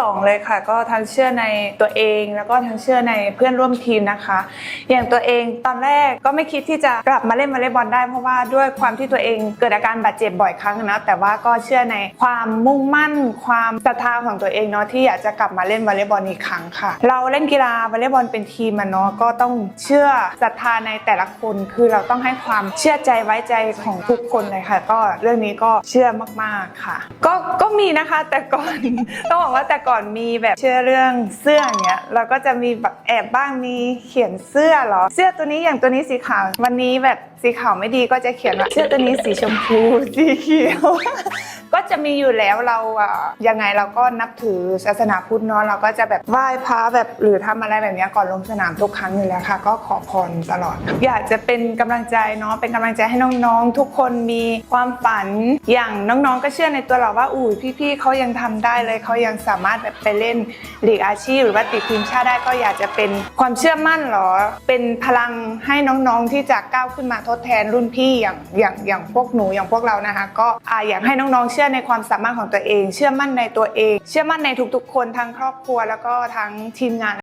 สองเลยค่ะก็ทั้งเชื่อในตัวเองแล้วก็ทั้งเชื่อในเพื่อนร่วมทีมนะคะ อย่างตัวเองตอนแรกก็ไม่คิดที่จะกลับมาเล่นวอลเลย์บอลได้เพราะว่าด้วยความที่ตัวเองเกิดอาการบาดเจ็บบ่อยครั้งนะแต่ว่าก็เชื่อในความมุ่งมั่น ความศรัทธาของตัวเองเนาะที่อยากจะกลับมาเล่นวอลเลย์บอลอีกครั้งค่ะ เราเล่นกีฬาวอลเลย์บอลเป็นทีมเนาะก็ต้องเชื่อศรัทธาในแต่ละคนคือเราต้องให้ความเชื่อใจไว้ใจของทุกคนเลยค่ะ ก็เรื่องนี้ก็เชื่อมากๆค่ะ ก็ก็มีนะคะแต่ก่อนต้องบอกว่าแต่ก่อนมีแบบเชื่อเรื่องเสื้ออย่างเงี้ยเราก็จะมีแบบแอบบ้างมีเขียนเสื้อเหรอ เสื้อตัวนี้อย่างตัวนี้สีขาว วันนี้แบบสีขาวไม่ดีก็จะเขียนว่าเสื้อตัวนี้สีชมพูสีเขียว ก็ จะมีอยู่แล้วเราอะยังไงเราก็นับถือศาสนาพุทธเนาะเราก็จะแบบไหว้พระแบบหรือทำอะไรแบบนี้ก่อนลงสนามทุกครั้งอยู่แล้วค่ะ ก็ขอพรตลอด อยากจะเป็นกำลังใจเนาะเป็นกำลังใจให้น้องๆ ทุกคนมีความฝันอย่างน้องๆ ก็เชื่อในตัวเราว่าอุ้ยพี่ๆเขายังทำได้เลยเขายังสามารถแบบไปเล่นลีกอาชีพ หรือว่าติดทีมชาติได้ก็อยากจะเป็นความเชื่อมั่นเหรอ เป็นพลังให้น้องๆที่จะก้าวขึ้นมาทดแทนรุ่นพี่อย่างอย่างอย่างพวกหนูอย่างพวกเรานะคะ ก็อ่าอยากให้น้องๆเชื่อในความสามารถของตัวเอง เชื่อมั่นในตัวเอง เชื่อมั่นในทุกๆ คนทั้งครอบครัวแล้วก็ทั้งทีมงาน